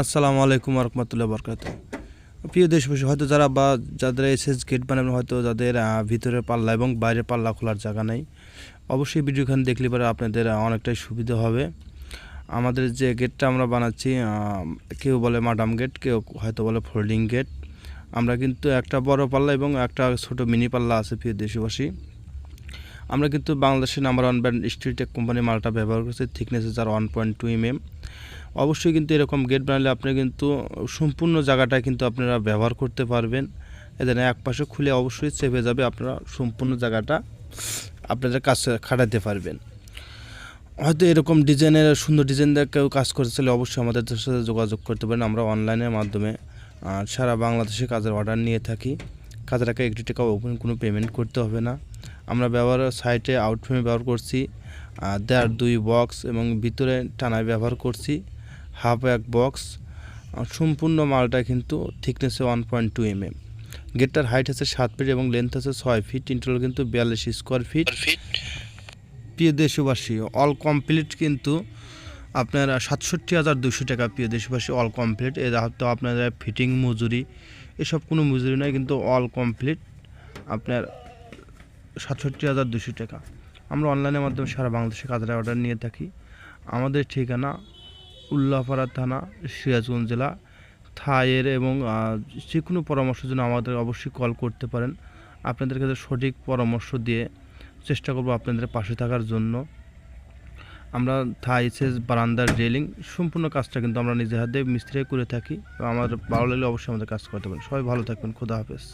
আসসালামু আলাইকুম রহমতুল্লাহ বরকাত প্রিয় দেশবাসী হয়তো যারা বা যাদের এসএস গেট বানাবেন হয়তো যাদের আহ, ভিতরের পাল্লা এবং বাইরে পাল্লা খোলার জায়গা নেই অবশ্যই ভিডিওখানে দেখলে পরে আপনাদের অনেকটাই সুবিধা হবে। আমাদের যে গেটটা আমরা বানাচ্ছি কেউ বলে মাডাম গেট কেউ হয়তো বলে ফোল্ডিং গেট। আমরা কিন্তু একটা বড় পাল্লা এবং একটা ছোট মিনি পাল্লা আছে প্রিয় দেশবাসী। আমরা কিন্তু বাংলাদেশের নাম্বার ওয়ান ব্র্যান্ড স্ট্রিটেক কোম্পানির মালটা ব্যবহার করছি থিকনেস যার one point two M M অবশ্যই কিন্তু এরকম গেট বানালে আপনি কিন্তু সম্পূর্ণ জায়গাটা কিন্তু আপনারা ব্যবহার করতে পারবেন। এদের এক পাশে খুলে অবশ্যই চেপে যাবে, আপনারা সম্পূর্ণ জায়গাটা আপনাদের কাছে খাটাতে পারবেন। হয়তো এরকম ডিজাইনের, সুন্দর ডিজাইন কেউ কাজ করতে চাইলে অবশ্যই আমাদের সাথে যোগাযোগ করতে পারেন। আমরা অনলাইনের মাধ্যমে সারা বাংলাদেশে কাজের অর্ডার নিয়ে থাকি। কাজের আগে একটি টাকা ওপেন কোনো পেমেন্ট করতে হবে না। আমরা ব্যবহার সাইটে আউটফ্রেমে ব্যবহার করছি দেড়, দুই বক্স এবং ভিতরে টানায় ব্যবহার করছি। হাফ এক বক্স সম্পূর্ণ মালটা কিন্তু থিকনেসে one point two M M গেটটার height আছে সাত ফিট এবং লেন্থ আছে ছয় ফিট ইন্টারল কিন্তু বিয়াল্লিশ স্কোয়ার ফিট প্রিয় দেশবাসী অল কমপ্লিট কিন্তু আপনার সাতষট্টি হাজার দুশো টাকা প্রিয় দেশবাসী অল কমপ্লিট এর তো আপনার ফিটিং মজুরি এসব কোনো মজুরি নয় কিন্তু অল কমপ্লিট আপনার সাতষট্টি হাজার দুশো টাকা। আমরা অনলাইনের মাধ্যমে সারা বাংলাদেশে কাজের অর্ডার নিয়ে থাকি। আমাদের ঠিকানা উল্লাপাড়া থানা, সিরাজগঞ্জ জেলা। থায়ের এবং যে কোনো পরামর্শের জন্য আমাদের অবশ্যই কল করতে পারেন। আপনাদের কাছে সঠিক পরামর্শ দিয়ে চেষ্টা করব আপনাদের পাশে থাকার জন্য। আমরা থাই সেজ বারান্দার রেলিং, সম্পূর্ণ কাজটা কিন্তু আমরা নিজের হাতে মিস্ত্রি করে থাকি। আমাদের ভালো লাগলে অবশ্যই আমাদের কাজ করতে পারেন। সবাই ভালো থাকবেন। খোদা হাফেজ।